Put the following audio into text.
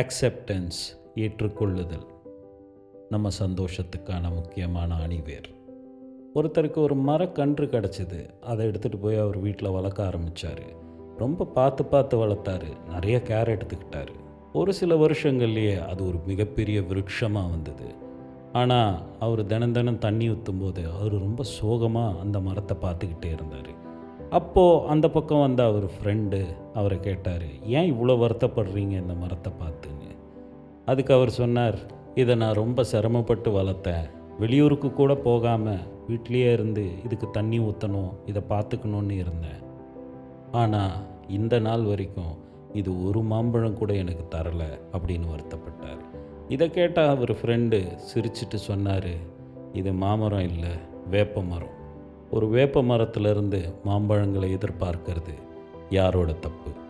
Acceptance ஏற்றுக்கொள்ளுதல். நம்ம சந்தோஷத்துக்கான முக்கியமான அணிவேர் ஒருத்தருக்கு ஒரு மரக்கன்று கிடச்சிது அதை எடுத்துகிட்டு போய் அவர் வீட்டில் வளர்க்க ஆரம்பித்தார் ரொம்ப பார்த்து பார்த்து வளர்த்தாரு நிறைய கேர் எடுத்துக்கிட்டார். ஒரு சில வருஷங்கள்லேயே அது ஒரு மிகப்பெரிய விருட்சமாக வந்தது. ஆனால் அவர் தினம் தினம் தண்ணி ஊற்றும் போது அவர் ரொம்ப சோகமாக அந்த மரத்தை பார்த்துக்கிட்டே இருந்தார். அப்போது அந்த பக்கம் வந்த அவர் ஃப்ரெண்டு அவரை கேட்டார் ஏன் இவ்வளோ வருத்தப்படுறீங்க இந்த மரத்தை பார்த்துங்க அதுக்கு அவர் சொன்னார் இதை நான் ரொம்ப சிரமப்பட்டு வளர்த்தேன். வெளியூருக்கு கூட போகாமல் வீட்லேயே இருந்து இதுக்கு தண்ணி ஊற்றணும் இதை பார்த்துக்கணுன்னு இருந்தேன். ஆனால் இந்த நாள் வரைக்கும் இது ஒரு மாம்பழம் கூட எனக்கு தரலை அப்படின்னு வருத்தப்பட்டார். இதை கேட்டால் அவர் ஃப்ரெண்டு சிரிச்சிட்டு சொன்னார் இது மாமரம் இல்லை வேப்ப மரம் ஒரு வேப்ப மரத்திலிருந்து மாம்பழங்களை எதிர்பார்க்கிறது. யாரோட தப்பு?